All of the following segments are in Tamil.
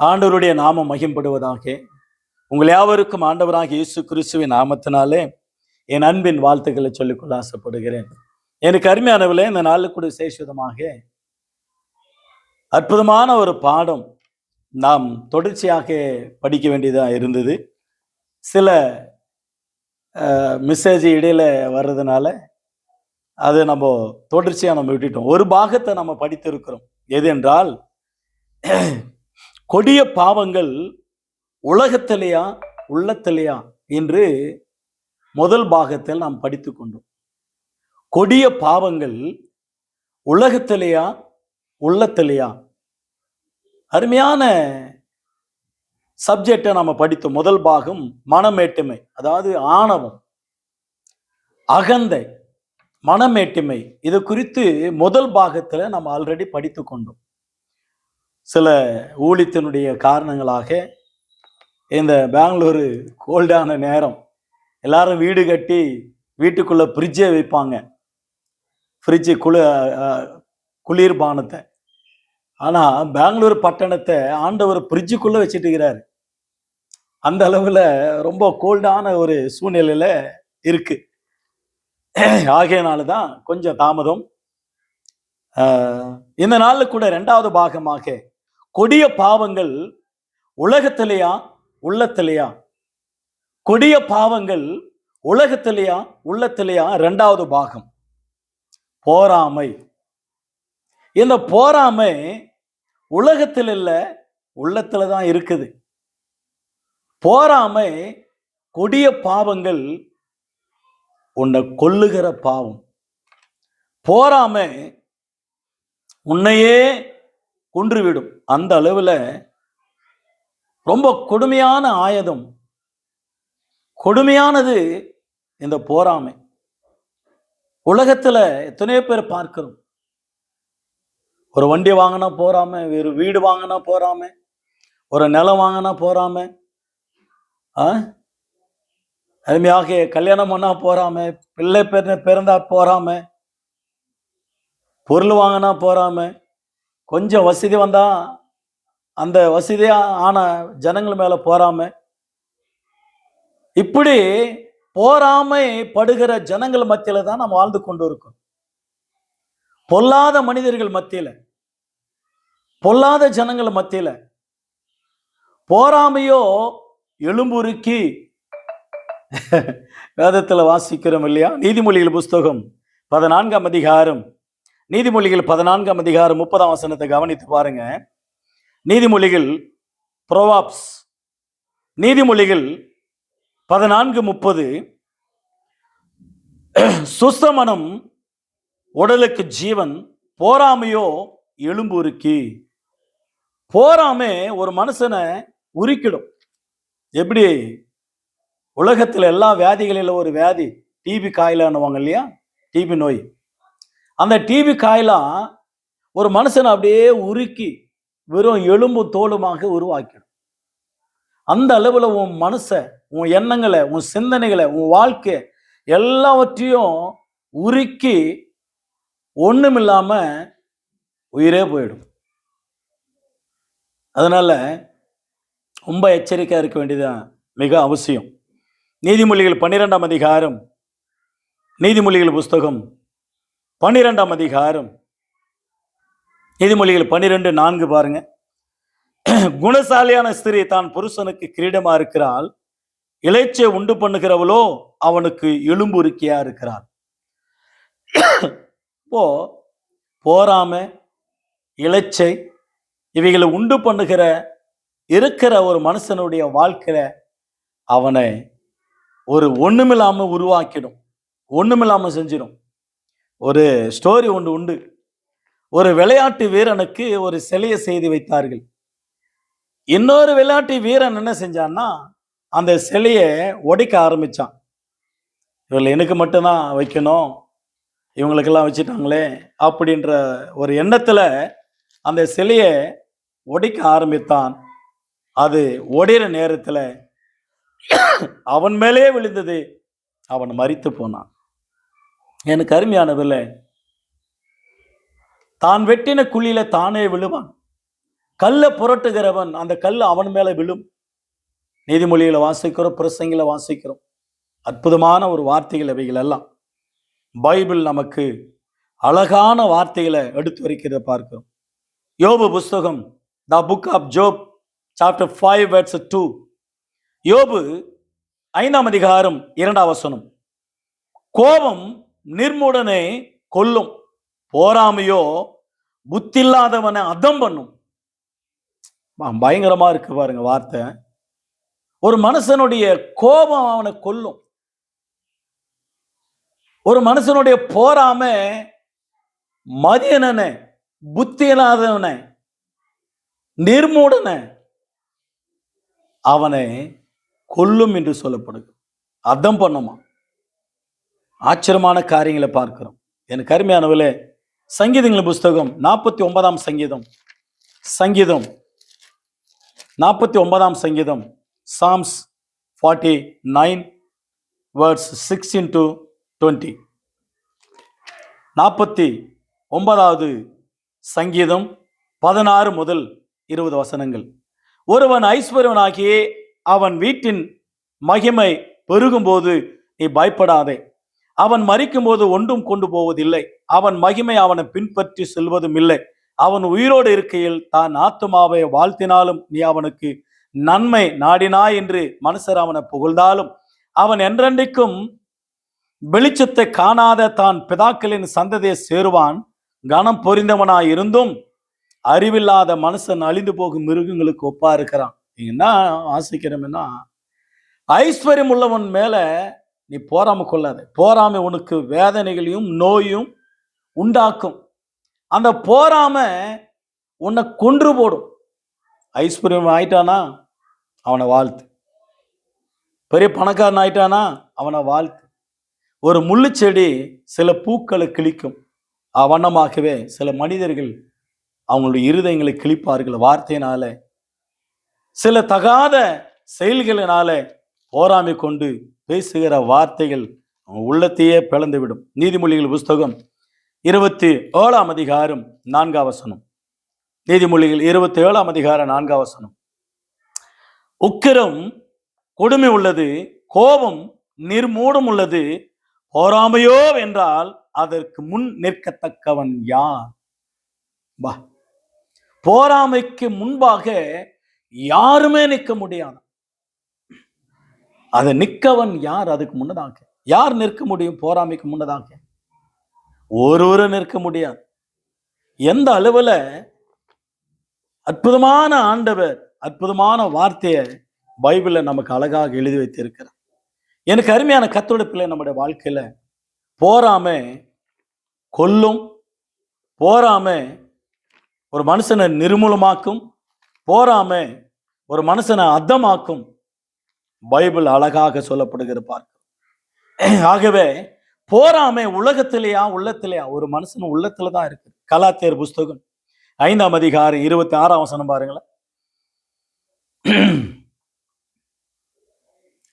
ஆண்டவருடைய நாமம் மகிம்படுவதாக. உங்கள் யாவருக்கும் ஆண்டவராக இயேசு கிறிஸ்துவின் நாமத்தினாலே என் அன்பின் வாழ்த்துக்களை சொல்லிக்கொள்ள ஆசைப்படுகிறேன். எனக்கு அருமையானவில் இந்த நாளுக்கு கூட விசேஷமாக அற்புதமான ஒரு பாடம் நாம் தொடர்ச்சியாக படிக்க வேண்டியதாக இருந்தது. சில மெசேஜ் இடையில வர்றதுனால அது நம்ம தொடர்ச்சியாக நம்ம விட்டுட்டோம். ஒரு பாகத்தை நம்ம படித்திருக்கிறோம். எது என்றால் கொடிய பாவங்கள் உலகத்திலேயா உள்ளத்திலேயா என்று முதல் பாகத்தில் நாம் படித்து கொண்டோம். கொடிய பாவங்கள் உலகத்திலேயா உள்ளத்திலேயா? அருமையான சப்ஜெக்டை நம்ம படித்தோம். முதல் பாகம் மனமேட்டுமை அதாவது ஆணவம். அகந்தை மனமேட்டுமை இது குறித்து முதல் பாகத்தில் நம்ம ஆல்ரெடி படித்து கொண்டோம். சில ஊழித்தினுடைய காரணங்களாக இந்த பெங்களூரு கோல்டான நேரம் எல்லாரும் வீடு கட்டி வீட்டுக்குள்ளே ஃப்ரிட்ஜே வைப்பாங்க. ஃப்ரிட்ஜு குளி குளிர்பானத்தை ஆனால் பெங்களூர் பட்டணத்தை ஆண்டவர் ஃப்ரிட்ஜுக்குள்ளே வச்சுட்டு இருக்கிறாரு. அந்த அளவில் ரொம்ப கோல்டான ஒரு சூழ்நிலையில் இருக்கு. ஆகையினால தான் கொஞ்சம் தாமதம். இந்த நாளில் கூட ரெண்டாவது பாகமாக கொடிய பாவங்கள் உலகத்திலேயா உள்ளத்திலேயா? கொடிய பாவங்கள் உலகத்திலேயா உள்ளத்திலேயா? ரெண்டாவது பாகம். போராமை. இந்த போராமை உலகத்தில் இல்லை உள்ளத்தில் தான் இருக்குது. போராமை கொடிய பாவங்கள் உன்னை கொல்லுகிற பாவம். போராமை உன்னையே கொன்றுவிடும். அந்த அளவில் ரொம்ப கொடுமையான ஆயுதம். கொடுமையானது இந்த போராமை. உலகத்தில் எத்தனையோ பேர் பார்க்கிறோம். ஒரு வண்டி வாங்கினா போறாம வேறு வீடு வாங்கினா போறாம ஒரு நிலம் வாங்கினா போறாம ஆ? அருமையாக கல்யாணம் பண்ணா போறாம பிள்ளை பிறந்தா போறாம பொருள் வாங்கினா போறாம கொஞ்சம் வசதி வந்தால் அந்த வசதியாக ஆன ஜனங்கள் மேலே போறாம இப்படி போராமை படுகிற ஜனங்கள் மத்தியில தான் நாம் வாழ்ந்து கொண்டு இருக்கோம். பொல்லாத மனிதர்கள் மத்தியில பொல்லாத ஜனங்கள் மத்தியில போராமையோ எலும்புருக்கி. வேதத்தில் வாசிக்கிறோம் இல்லையா? நீதிமொழிகள் புஸ்தகம் பதினான்காம் அதிகாரம். நீதிமொழிகள் பதினான்காம் அதிகாரம் முப்பதாம் வசனத்தை கவனித்து பாருங்க. நீதிமொழிகள் ப்ரோவாப்ஸ். நீதிமொழிகள் பதினான்கு முப்பது. சுஸ்தமனம் உடலுக்கு ஜீவன் போராமையோ எலும்பு உருக்கி போராமே ஒரு மனுஷனை உருக்கிடும். எப்படி? உலகத்தில் எல்லா வியாதிகளில் ஒரு வியாதி டிபி காயிலான்னுவாங்க இல்லையா? டிபி நோய். அந்த டிவி காயெல்லாம் ஒரு மனுஷனை அப்படியே உருக்கி வெறும் எலும்பு தோலுமாக உருவாக்கிடும். அந்த அளவில் உன் மனசை உன் எண்ணங்களை உன் சிந்தனைகளை உன் வாழ்க்கை எல்லாவற்றையும் உருக்கி ஒண்ணுமில்லாம உயிரே போயிடும். அதனால் ரொம்ப எச்சரிக்கையாக இருக்க வேண்டியதுதான் மிக அவசியம். நீதிமொழிகள் பன்னிரெண்டாம் அதிகாரம் நீதிமொழிகள் புஸ்தகம் பன்னிரெண்டாம் அதிகாரம். நீதிமொழிகள் பன்னிரெண்டு நான்கு பாருங்க. குணசாலியான ஸ்திரீ தான் புருஷனுக்கு கிரீடமா இருக்கிறாள். இளைச்சியை உண்டு பண்ணுகிறவளோ அவனுக்கு எலும்புருக்கியா இருக்கிறாள். இப்போ போராம இளைச்சை இவைகளை உண்டு பண்ணுகிற இருக்கிற ஒரு மனுஷனுடைய வாழ்க்கையில அவனை ஒரு ஒண்ணுமில்லாம உருவாக்கிடும். ஒண்ணுமில்லாம செஞ்சிடும். ஒரு ஸ்டோரி ஒன்று உண்டு. ஒரு விளையாட்டு வீரனுக்கு ஒரு சிலையை செய்து வைத்தார்கள். இன்னொரு விளையாட்டு வீரன் என்ன செஞ்சான்னா அந்த சிலையை உடைக்க ஆரம்பிச்சான். இவள் எனக்கு மட்டும்தான் வைக்கணும் இவங்களுக்கெல்லாம் வச்சுட்டாங்களே அப்படின்ற ஒரு எண்ணத்தில் அந்த சிலையை உடைக்க ஆரம்பித்தான். அது உடையிற நேரத்தில் அவன் மேலே விழுந்தது. அவன் மறித்து போனான். எனக்கு அருமையானதில்லை தான் வெட்டின குழியில தானே விழுவான். கல்லை புரட்டுகிறவன் அந்த கல் அவன் மேல விழும். நீதிமொழிகளை வாசிக்கிறோம் பிரசங்கில வாசிக்கிறோம். அற்புதமான ஒரு வார்த்தைகள் இவைகள் எல்லாம். பைபிள் நமக்கு அழகான வார்த்தைகளை எடுத்து வைக்கிறத பார்க்கிறோம். யோபு புஸ்தகம் the book of Job chapter five words to யோபு ஐந்தாம் அதிகாரம் இரண்டாம் வசனம். கோபம் நிர்முடனை கொல்லும். போராமையோ புத்தில்லாதவனை அதம் பண்ணும். பயங்கரமா இருக்கு பாருங்க வார்த்தை. ஒரு மனுஷனுடைய கோபம் அவனை கொல்லும். ஒரு மனுஷனுடைய போராம மதியனனை புத்தி இல்லாதவனை நிர்மூடன அவனை கொல்லும் என்று சொல்லப்படுது. அதம் பண்ணுமா? ஆச்சரியமான காரியங்களை பார்க்கிறோம். எனக்கு அருமையானவர்களே சங்கீதங்களின் புஸ்தகம் நாற்பத்தி ஒன்பதாம் சங்கீதம். சங்கீதம் நாற்பத்தி ஒன்பதாம் சங்கீதம். Psalms forty nine words sixteen to twenty நாற்பத்தி ஒன்பதாவது சங்கீதம் பதினாறு முதல் இருபது வசனங்கள். ஒருவன் ஐஸ்வர்யவனாகியே அவன் வீட்டின் மகிமை பெருகும்போது நீ பயப்படாதே. அவன் மறிக்கும்போது ஒன்றும் கொண்டு போவதில்லை. அவன் மகிமை அவனை பின்பற்றி செல்வதும் இல்லை அவன் உயிரோடு இருக்கையில் தான் ஆத்துமாவை வாழ்த்தினாலும் நீ அவனுக்கு நன்மை நாடினாய் என்று மனுஷர் அவனை புகழ்ந்தாலும் அவன் என்றென்றைக்கும் வெளிச்சத்தை காணாத தான் பிதாக்களின் சந்ததியை சேருவான். கனம் பொறிந்தவனாய் இருந்தும் அறிவில்லாத மனுஷன் அழிந்து போகும் மிருகங்களுக்கு ஒப்பா இருக்கிறான். என்ன ஆசிக்கிறோம்னா ஐஸ்வர்யம் உள்ளவன் மேல நீ போராம கொள்ளாத. போராமை உனக்கு வேதனைகளையும் நோயும் உண்டாக்கும். அந்த போராம உன்னை கொன்று போடும். ஐஸ்வர்யம் ஆயிட்டானா? அவனை வாழ்த்து. பெரிய பணக்காரன் ஆயிட்டானா? அவனை வாழ்த்து. ஒரு முள்ளுச்செடி சில பூக்களை கிழிக்கும். அவனமாகவே சில மனிதர்கள் அவங்களுடைய இருதயங்களை கிழிப்பார்கள் வார்த்தையினால. சில தகாத செயல்களினால போராமை கொண்டு பேசுகிற வார்த்தைகள் உள்ளத்தையே பிளந்துவிடும். நீதிமொழிகள் புஸ்தகம் இருபத்தி ஏழாம் அதிகாரம் நான்காவசனம் நீதிமொழிகள் இருபத்தி ஏழாம் அதிகாரம் நான்காவசனம் உக்கிரம் கொடுமை உள்ளது கோபம் நிர்மூடம் உள்ளது போராமையோ என்றால் அதற்கு முன் நிற்கத்தக்கவன் யார்? பா போராமைக்கு முன்பாக யாருமே நிற்க முடியாது. அதை நிற்கவன் யார்? அதுக்கு முன்னதாக. யார் நிற்க முடியும்? போராமைக்கு முன்னதாக. ஒருவரும் நிற்க முடியாது. எந்த அளவுல அற்புதமான ஆண்டவர் அற்புதமான வார்த்தையை பைபிளில் நமக்கு அழகாக எழுதி வைத்திருக்கிறார். எனக்கு அருமையான கத்தொடுப்பில் நம்முடைய வாழ்க்கையில போராம கொல்லும் போராம ஒரு மனுஷனை நிர்மூலமாக்கும் போராம ஒரு மனுஷனை அர்த்தமாக்கும் பைபிள் அழகாக சொல்லப்படுகிற பார்க்க. ஆகவே போராமை உலகத்திலேயா உள்ளத்திலேயா? ஒரு மனுஷன் உள்ளத்துல தான் இருக்கு. கலாத்தேர் புஸ்தகம் ஐந்தாம் அதிகாரம் இருபத்தி ஆறாம் வசனம் பாருங்களேன்.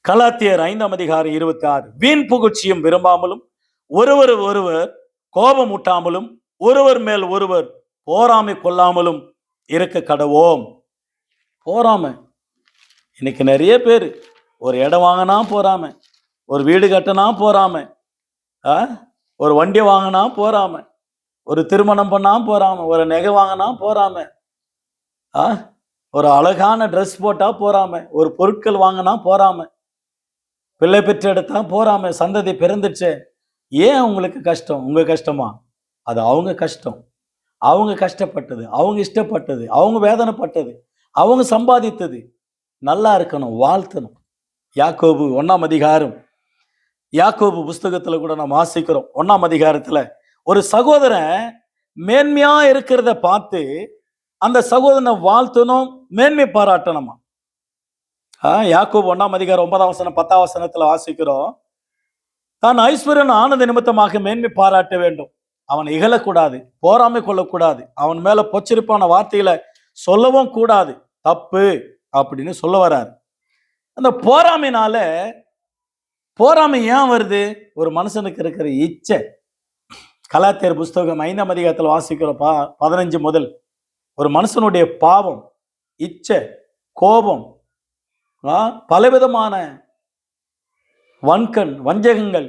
கலாத்தியர் ஐந்தாம் அதிகாரம் இருபத்தி ஆறு வீண் புகழ்ச்சியும் விரும்பாமலும் ஒருவர் ஒருவர் கோபம் ஊட்டாமலும் ஒருவர் மேல் ஒருவர் போராமை கொள்ளாமலும் இருக்க கடவோம். போராமை இன்னைக்கு நிறைய பேர் ஒரு இடம் வாங்கினா போறாம ஒரு வீடு கட்டினா போறாம ஆ? ஒரு வண்டி வாங்கினா போறாம ஒரு திருமணம் பண்ணா போறாம ஒரு நெகை வாங்கினா போறாம ஆ? ஒரு அழகான ட்ரெஸ் போட்டா போறாம ஒரு பொருட்கள் வாங்கினா போறாம பிள்ளை பெற்று எடுத்தா போறாம சந்ததி பிறந்துச்சு ஏன் உங்களுக்கு கஷ்டம்? உங்க கஷ்டமா? அது அவங்க கஷ்டம். அவங்க கஷ்டப்பட்டது அவங்க இஷ்டப்பட்டது அவங்க வேதனைப்பட்டது அவங்க சம்பாதித்தது. நல்லா இருக்கணும் வாழ்த்தணும். யாக்கோபு ஒன்றாம் அதிகாரம். யாக்கோபு புஸ்தகத்தில் கூட நம்ம வாசிக்கிறோம். ஒன்றாம் அதிகாரத்தில் ஒரு சகோதரன் மேன்மையா இருக்கிறத பார்த்து அந்த சகோதரனை வாழ்த்தணும் மேன்மை பாராட்டணுமா? ஆ, யாக்கோபு ஒன்றாம் அதிகாரம் ஒன்பதாம் வசனம் பத்தாம் வசனத்தில் வாசிக்கிறோம். தான் ஐஸ்வர்யன் ஆனந்த நிமித்தமாக மேன்மை பாராட்ட வேண்டும். அவன் இகழக்கூடாது போராமை கொள்ளக்கூடாது அவன் மேல பொச்சிருப்பான வார்த்தைகளை சொல்லவும் கூடாது. தப்பு அப்படின்னு சொல்ல வராரு. அந்த போராமைனால போராமை ஏன் வருது? ஒரு மனுஷனுக்கு இருக்கிற இச்சை. கலாத்தியர் புஸ்தகம் ஐந்தாம் அதிகாரத்தில் வாசிக்கிற பா பதினஞ்சு முதல் ஒரு மனுஷனுடைய பாவம் இச்சை கோபம் ஆ, பலவிதமான வன்கண் வஞ்சகங்கள்.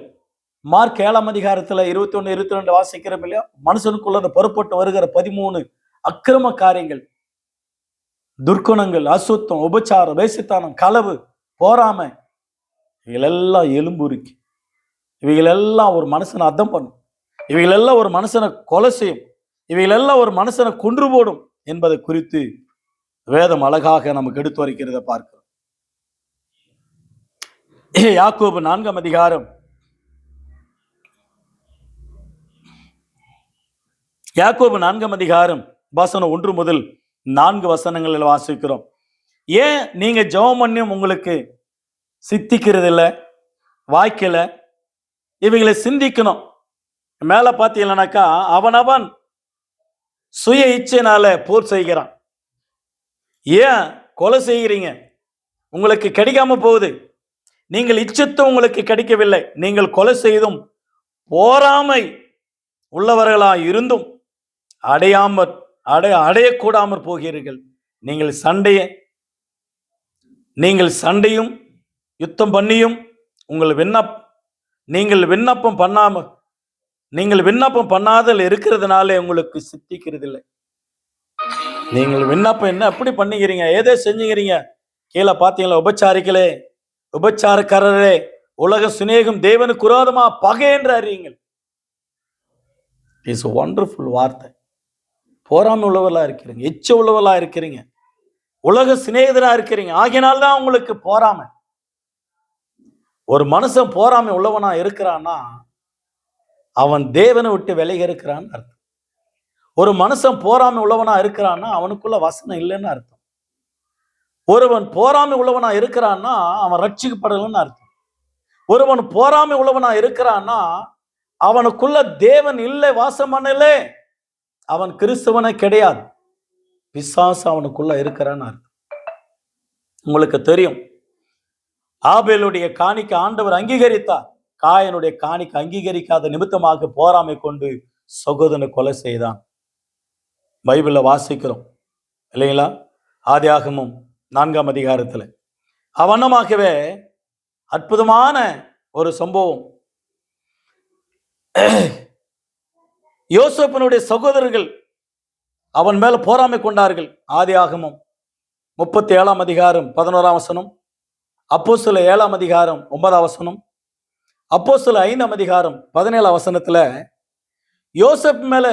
மார்க் ஏழாம் அதிகாரத்துல இருபத்தி ஒன்று இருபத்தி ரெண்டு வாசிக்கிறோம் இல்லையா? மனுஷனுக்குள்ள அந்த புறப்பட்டு வருகிற பதிமூணு அக்கிரம காரியங்கள். துர்க்குணங்கள் அசுத்தம் உபச்சாரம் வேசித்தானம் களவு போராமை இவைகளெல்லாம் எலும்புருக்கி இவைகளெல்லாம் ஒரு மனுஷனை அர்த்தம் பண்ணும் இவைகளெல்லாம் ஒரு மனுஷனை கொலை செய்யும் இவைகளெல்லாம் ஒரு மனுஷனை கொன்று போடும் என்பதை குறித்து வேதம் அழகாக நமக்கு எடுத்து வரைக்கிறத பார்க்கிறோம். யாக்கோபு நான்காம் அதிகாரம். யாக்கோபு நான்காம் அதிகாரம் வசனம் ஒன்று முதல் நான்கு வசனங்களில் வாசிக்கிறோம். ஏன் நீங்க ஜெபம் பண்ணியும் உங்களுக்கு சித்திக்கிறது இல்லை வாய்க்கல. இவங்களை சிந்திக்கணும். மேல பார்த்தீங்கன்னாக்கா அவனவன் சுய இச்சையினால போர் செய்கிறான். ஏன் கொலை செய்கிறீங்க? உங்களுக்கு கிடைக்காம போகுது. நீங்கள் இச்சத்தும் உங்களுக்கு கிடைக்கவில்லை. நீங்கள் கொலை செய்தும் போராமை உள்ளவர்களாக இருந்தும் அடையாமற் அடைய அடையக்கூடாமற் போகிறீர்கள். நீங்கள் சண்டையை நீங்கள் சண்டையும் யுத்தம் பண்ணியும் உங்கள் விண்ணப் நீங்கள் விண்ணப்பம் பண்ணாம நீங்கள் விண்ணப்பம் பண்ணாதல் இருக்கிறதுனால உங்களுக்கு சித்திக்கிறது இல்லை நீங்கள் விண்ணப்பம் என்ன எப்படி பண்ணிக்கிறீங்க ஏதோ செஞ்சுக்கிறீங்க கீழே பார்த்தீங்களா? உபச்சாரிகளே உபச்சாரக்காரரே உலக சிநேகம் தேவனுக்கு குரோதமா பகை என்று அறியுங்கள். இஸ் ஒண்டர்ஃபுல் வார்த்தை. போராம உள்ளவர்களா இருக்கிறீங்க? எச்ச உள்ளவர்களா இருக்கிறீங்க? உலக சிநேகிதராக இருக்கிறீங்க. ஆகினால்தான் உங்களுக்கு போறாம. ஒரு மனுஷன் போராமை உள்ளவனா இருக்கிறான்னா அவன் தேவனை விட்டு விலகி இருக்கிறான்னு அர்த்தம். ஒரு மனுஷன் போராமை உள்ளவனா இருக்கிறான்னா அவனுக்குள்ள வசனம் இல்லைன்னு அர்த்தம். ஒருவன் போராமை உள்ளவனா இருக்கிறான்னா அவன் ரட்சிக்கப்படலன்னு அர்த்தம். ஒருவன் போராமை உள்ளவனா இருக்கிறான்னா அவனுக்குள்ள தேவன் இல்லை வாசம் பண்ணலே. அவன் கிறிஸ்தவனே கிடையாது. பிசாசு அவனுக்குள்ள இருக்கிறான்னு அர்த்தம். உங்களுக்கு தெரியும். ஆபேலுடைய காணிக்க ஆண்டவர் அங்கீகரித்தார். காயனுடைய காணிக்க அங்கீகரிக்காத நிமித்தமாக போராமை கொண்டு சகோதரனை கொலை செய்தான். பைபிளில் வாசிக்கிறோம். இல்லைங்களா? ஆதியாகமும் நான்காம் அதிகாரத்தில். அவனமாகவே அற்புதமான ஒரு சம்பவம். யோசப்பனுடைய சகோதரர்கள் அவன் மேல போராமை கொண்டார்கள். ஆதி ஆகமும் முப்பத்தி ஏழாம் அதிகாரம் பதினோராம் வசனம் அப்போ சில ஏழாம் அதிகாரம் ஒன்பதாம் வசனம் அப்போ சில ஐந்தாம் அதிகாரம் பதினேழாம் வசனத்துல யோசப் மேல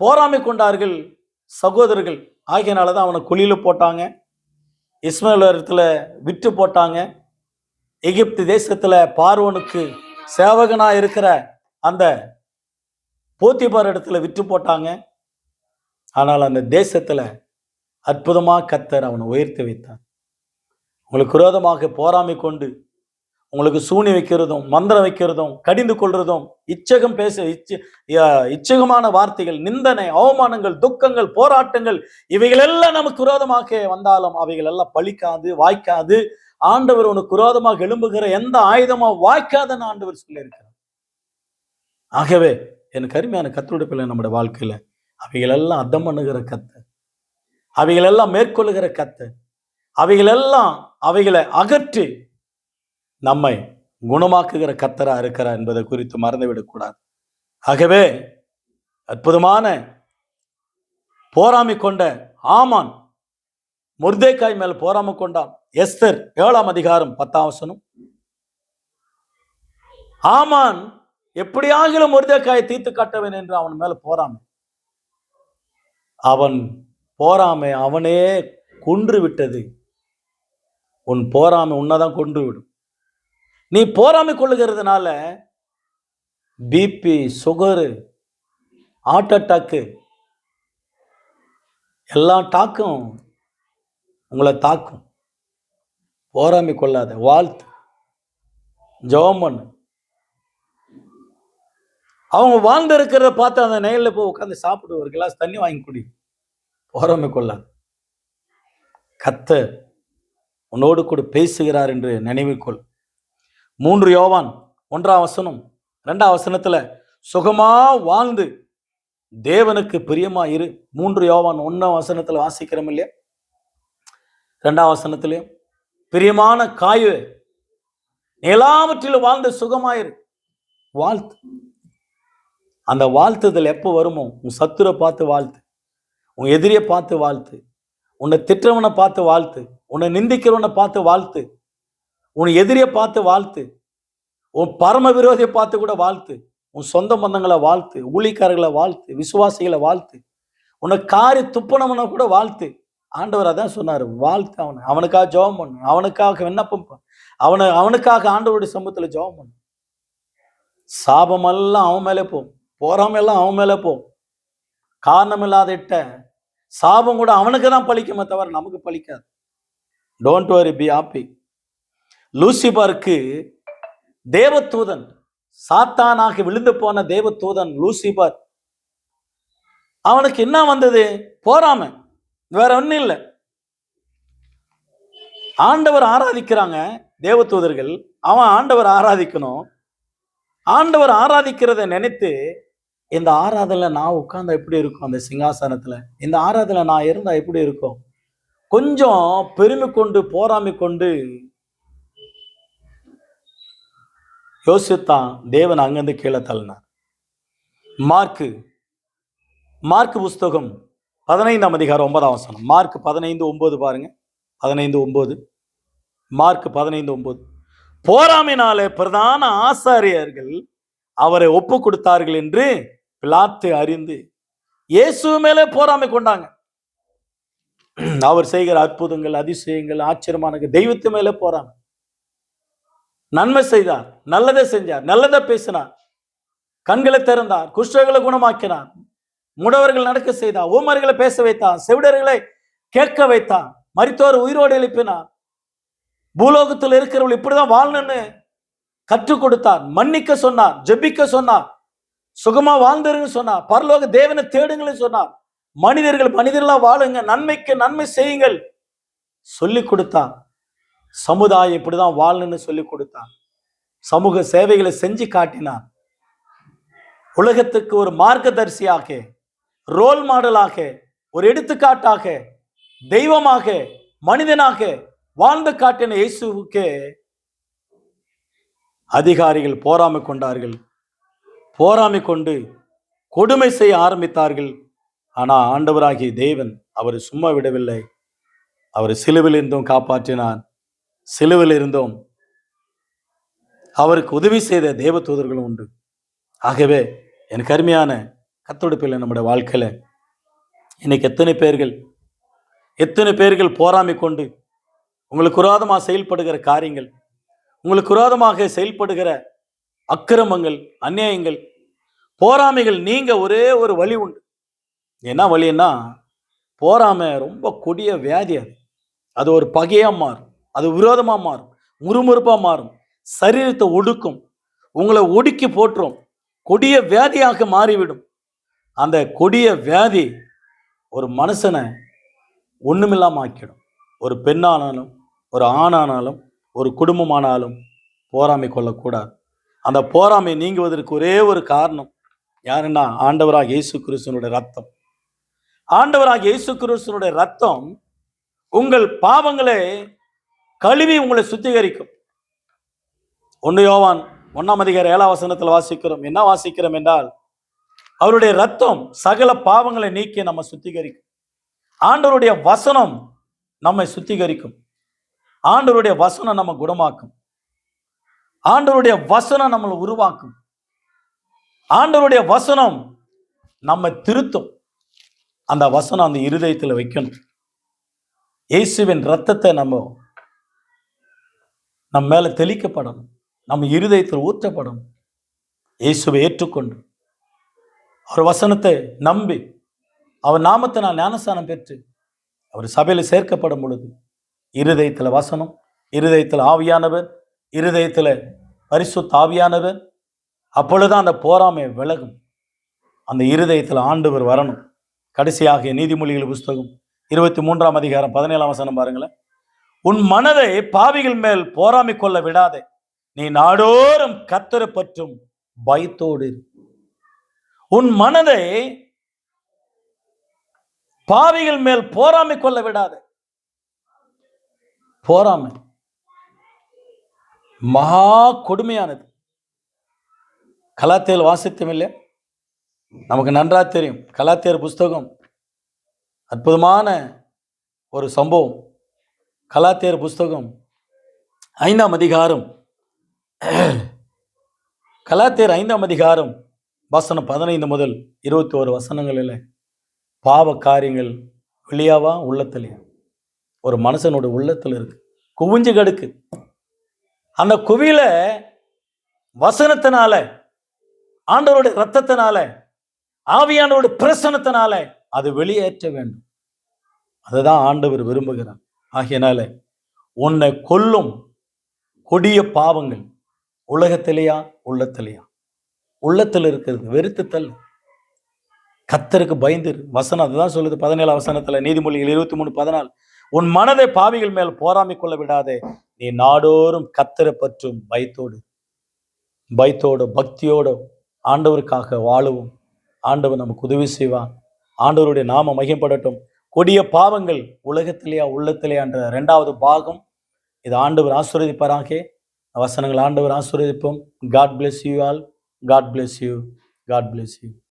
போராமை கொண்டார்கள் சகோதரர்கள். ஆகியனால தான் அவனை குழியில் போட்டாங்க இஸ்மேலத்துல விற்று போட்டாங்க. எகிப்து தேசத்தில் பார்வனுக்கு சேவகனாக இருக்கிற அந்த போத்திபார் இடத்துல விற்று போட்டாங்க. ஆனால் அந்த தேசத்தில் அற்புதமாக கத்தர் அவனை உயர்த்தி வைத்தான் உங்களுக்கு விரோதமாக போராமை கொண்டு உங்களுக்கு சூனி வைக்கிறதும் மந்திரம் வைக்கிறதும் கடிந்து கொள்றதும் இச்சகம் பேச இச்ச ய- இச்சகமான வார்த்தைகள் நிந்தனை அவமானங்கள் துக்கங்கள் போராட்டங்கள் இவைகளெல்லாம் நமக்கு விரோதமாக வந்தாலும் அவைகள் எல்லாம் பழிக்காது வாய்க்காது. ஆண்டவர் உனக்கு விரோதமாக எழும்புகிற எந்த ஆயுதமா வாய்க்காதன்னு ஆண்டவர் சொல்லியிருக்கிறார். ஆகவே எனக்கு அருமையான கத்தோடு பிள்ளை நம்முடைய வாழ்க்கையில அவைகள் எல்லாம் அர்த்தம் பண்ணுகிற கத்து. அவைகளெல்லாம் மேற்கொள்ளுகிற கத்து. அவைகள் எல்லாம் அவைகளை அகற்றி நம்மை குணமாக்குகிற கத்தரா இருக்கிறார் என்பதை குறித்து மறந்துவிடக்கூடாது. ஆகவே அற்புதமான போராமை கொண்ட ஆமான் முர்தேக்காய் மேல் போராமை கொண்டான் எஸ்தர் ஏழாம் அதிகாரம் பத்தாம் வசனம். ஆமான் எப்படியாகிலும் முருதேக்காயை தீர்த்து காட்டவேன் என்று அவன் மேல போறான் அவன் போராமை அவனே கொன்று விட்டது உன் போராமை உன்னதான் கொன்று விடும் நீ போராமை கொள்ளுகிறதுனால பிபி சுகரு ஹார்ட் அட்டாக்கு எல்லா டாக்கும் உங்களை தாக்கும். போராமை கொள்ளாத வாழ்த்து. ஜோமன் பண்ணு. அவங்க வாழ்ந்து இருக்கிறத பார்த்து அந்த நெயில போய் உட்காந்து சாப்பிடு ஒரு கிளாஸ் தண்ணி வாங்கி குடி. போராமை கொள்ளாது கத்த உன்னோடு கூட பேசுகிறார் என்று நினைவுக்கொள் மூன்று யோவான் ஒன்றாம் வசனம் ரெண்டாம் வசனத்தில் சுகமா வாழ்ந்து தேவனுக்கு பிரியமா இரு மூன்று யோவான் ஒன்றாம் வசனத்தில் வாசிக்கிறோம் இல்லையா? ரெண்டாம் வசனத்திலையும் பிரியமான காயு எல்லாவற்றிலும் வாழ்ந்து சுகமாயிரு. வாழ்த்து. அந்த வாழ்த்துதல் எப்போ வருமோ? உன் சத்துரை பார்த்து வாழ்த்து. உன் எதிரியை பார்த்து வாழ்த்து. உன்னை திட்டவனை பார்த்து வாழ்த்து. உன்னை நிந்திக்கிறவனை பார்த்து வாழ்த்து. உன் எதிரியை பார்த்து வாழ்த்து. உன் பரம விரோதியை பார்த்து கூட வாழ்த்து. உன் சொந்த பந்தங்களை வாழ்த்து. ஊழிக்காரர்களை வாழ்த்து. விசுவாசிகளை வாழ்த்து. உன்னை காரி துப்பனவனை கூட வாழ்த்து. ஆண்டவர் அதான் சொன்னார். வாழ்த்து அவனை. அவனுக்காக ஜெபம் பண்ணு. அவனுக்காக விண்ணப்பம் பண்ணு. அவனை அவனுக்காக ஆண்டவருடைய சமூகத்தில் ஜெபம் பண்ணு. சாபமெல்லாம் அவன் மேலே போகும் போறாமெல்லாம் அவன் மேலே போகும் காரணமில்லாத இட்ட சாபம் கூட அவனுக்கு தான் பழிக்குமே தவிர நமக்கு பழிக்காது. டோன்ட் வரி பி ஹாப்பி லூசிபருக்கு தேவதூதன் சாத்தானாக விழுந்து போன தேவதூதன் லூசிபர். அவனுக்கு என்ன வந்தது? போறாம. வேற ஒன்றும் இல்லை. ஆண்டவர் ஆராதிக்கிறாங்க தேவதூதர்கள். அவன் ஆண்டவர் ஆராதிக்கணும். ஆண்டவர் ஆராதிக்கிறத நினைத்து இந்த ஆராதனை நான் உட்கார்ந்தா எப்படி இருக்கும் அந்த சிங்காசனத்தில்? இந்த ஆராதனை நான் இருந்தால் எப்படி இருக்கும்? கொஞ்சம் பெருமை கொண்டு போராமை கொண்டு யோசித்தான் தேவன் அங்கேருந்து கீழே தள்ளினார். மார்க்கு மார்க் புஸ்தகம் பதினைந்தாம் அதிகாரம் ஒன்பதாம் வசனம். மார்க் பதினைந்து ஒம்பது பாருங்க. பதினைந்து ஒம்பது மார்க் பதினைந்து ஒம்பது போராமினாலே பிரதான ஆசாரியர்கள் அவரை ஒப்பு கொடுத்தார்கள் என்று பிலாத்து அறிந்து இயேசு மேலே போராமை கொண்டாங்க. அவர் செய்கிற அற்புதங்கள் அதிசயங்கள் ஆச்சரியமான தெய்வத்து மேலே போறாங்க நன்மை செய்தார் நல்லதை செஞ்சார் நல்லதை பேசினார். கண்களை திறந்தார் குஷ்டர்களை குணமாக்கினார். முடவர்கள் நடக்க செய்தார் ஊமர்களை பேச வைத்தார் செவிடர்களை கேட்க வைத்தார் மறித்தோர் உயிரோடு எழுப்பினார். பூலோகத்தில் இருக்கிறவர்கள் இப்படிதான் வாழணும்னு கற்றுக் கொடுத்தார் மன்னிக்க சொன்னார் ஜெபிக்க சொன்னார். சுகமா வாழ்ந்துருன்னு சொன்னார் பரலோக தேவனை தேடுங்கள்னு சொன்னார் மனிதர்கள் மனிதர்களா வாழுங்க நன்மைக்கு நன்மை செய்யுங்கள். சொல்லி கொடுத்தான். சமுதாயம் இப்படிதான் வாழணும்னு சொல்லி கொடுத்தான். சமூக சேவைகளை செஞ்சு காட்டினார் உலகத்துக்கு ஒரு மார்க்கதரிசியாக ரோல் மாடலாக ஒரு எடுத்துக்காட்டாக தெய்வமாக மனிதனாக வாழ்ந்து காட்டின இயேசுவுக்கு அதிகாரிகள் போராமை கொண்டார்கள். போராமை கொண்டு கொடுமை செய்ய ஆரம்பித்தார்கள். ஆனால் ஆண்டவராகிய தேவன் அவரை சும்மா விடவில்லை. அவர் சிலுவில் இருந்தும் காப்பாற்றினார். சிலுவில் இருந்தும் அவருக்கு உதவி செய்த தேவ தூதர்களும் உண்டு. ஆகவே எனக்கு அருமையான கத்தொடுப்பில்லை நம்முடைய வாழ்க்கையில் இன்னைக்கு எத்தனை பேர்கள் எத்தனை பேர்கள் போராமை கொண்டு உங்களுக்கு உராதமாக செயல்படுகிற காரியங்கள் உங்களுக்கு உராதமாக செயல்படுகிற அக்கிரமங்கள் அநியாயங்கள் போராமைகள் நீங்க ஒரே ஒரு வழி உண்டு. என்ன வழின்னா போராமை ரொம்ப கொடிய வியாதி அது. அது ஒரு பகையாக மாறும். அது விரோதமாக மாறும். முறுமுறுப்பாக மாறும். சரீரத்தை ஒடுக்கும். உங்களை ஒடுக்கி போட்டுரும் கொடிய வியாதியாக மாறிவிடும். அந்த கொடிய வியாதி ஒரு மனுஷனை ஒன்றுமில்லாமல் ஆக்கிடும். ஒரு பெண்ணானாலும் ஒரு ஆணானாலும் ஒரு குடும்பமானாலும் போராமை கொள்ளக்கூடாது. அந்த போராமை நீங்குவதற்கு ஒரே ஒரு காரணம் யாருன்னா ஆண்டவராக இயேசு கிறிஸ்தனுடைய ரத்தம். ஆண்டவராக இயேசு கிறிஸ்தனுடைய ரத்தம் உங்கள் பாவங்களை கழுவி உங்களை சுத்திகரிக்கும். ஒன்று யோவான் ஒன்னாம் அதிகார ஏழாம் வசனத்தில் வாசிக்கிறோம். என்ன வாசிக்கிறோம் என்றால் அவருடைய ரத்தம் சகல பாவங்களை நீக்கி நம்ம சுத்திகரிக்கும். ஆண்டவருடைய வசனம் நம்மை சுத்திகரிக்கும். ஆண்டவருடைய வசனம் நம்ம குணமாக்கும். ஆண்டவருடைய வசனம் நம்மளை உருவாக்கும். ஆண்டவருடைய வசனம் நம்ம திருத்தும். அந்த வசனம் அந்த இருதயத்தில் வைக்கணும். இயேசுவின் ரத்தத்தை நம்ம நம்ம மேலே தெளிக்கப்படணும். நம்ம இருதயத்தில் ஊற்றப்படணும். இயேசுவை ஏற்றுக்கொண்டு. அவர் வசனத்தை நம்பி அவர் நாமத்தை நான் ஞானஸ்தானம் பெற்று அவர் சபையில் சேர்க்கப்படும் பொழுது இருதயத்தில் வசனம் இருதயத்தில் ஆவியானவர் இருதயத்தில் பரிசு தாவியானவர் அப்பொழுது அந்த போராமை விலகும். அந்த இருதயத்தில் ஆண்டவர் வரணும். கடைசியாக நீதிமொழிகள் புஸ்தகம் இருபத்தி மூன்றாம் அதிகாரம் பதினேழாம் வசனம் பாருங்களேன். உன் மனதை பாவிகள் மேல் போராமை கொள்ள விடாதே. நீ நாடோறும் கத்தரை பற்றும் பயத்தோடு உன் மனதை பாவிகள் மேல் போராமை கொள்ள விடாதே. போராமை. மகா கொடுமையானது. கலாத்தேல் வாசித்தோம் இல்லை. நமக்கு நன்றாக தெரியும். கலாத்தியர் புஸ்தகம் அற்புதமான ஒரு சம்பவம். கலாத்தியர் புஸ்தகம் ஐந்தாம் அதிகாரம். கலாத்தியர் ஐந்தாம் அதிகாரம் வசனம் பதினைந்து முதல் இருபத்தி ஒரு வசனங்களில் பாவ காரியங்கள் வெளியாவா உள்ளத்துலையா ஒரு மனுஷனோட உள்ளத்தில் இருக்கு. குவிஞ்சு கடுக்கு. அந்த குவியில வசனத்தினால ஆண்டவருடைய ரத்தத்தினால ஆவியானவருடைய பிரசனத்தினால அது வெளியேற்ற வேண்டும். அதுதான் ஆண்டவர் விரும்புகிறார். ஆகையினால உன்னை கொல்லும் கொடிய பாவங்கள் உலகத்திலேயா உள்ளத்திலேயா? உள்ளத்தில் இருக்கிறது வெறுத்துத்தல். கத்தருக்கு பயந்து வசனம் அதுதான் சொல்லுது பதினேழு வசனத்துல நீதிமொழிகள் இருபத்தி மூணு பதினாலு. உன் மனதை பாவிகள் மேல் போராமை கொள்ள விடாதே. நீ நாடோறும் கத்தரை பற்றும் பயத்தோடு பயத்தோடு பக்தியோடு ஆண்டவருக்காக வாழுவோம். ஆண்டவர் நமக்கு உதவி செய்வான் ஆண்டவருடைய நாம மகிம்படட்டும் கொடிய பாவங்கள் உலகத்திலேயா உள்ளத்திலேயா என்ற ரெண்டாவது பாகம். இது ஆண்டவர் ஆசீர்வதிப்பாராக. வசனங்கள் ஆண்டவர் ஆசீர்வதிப்போம். God bless you all God bless you God bless you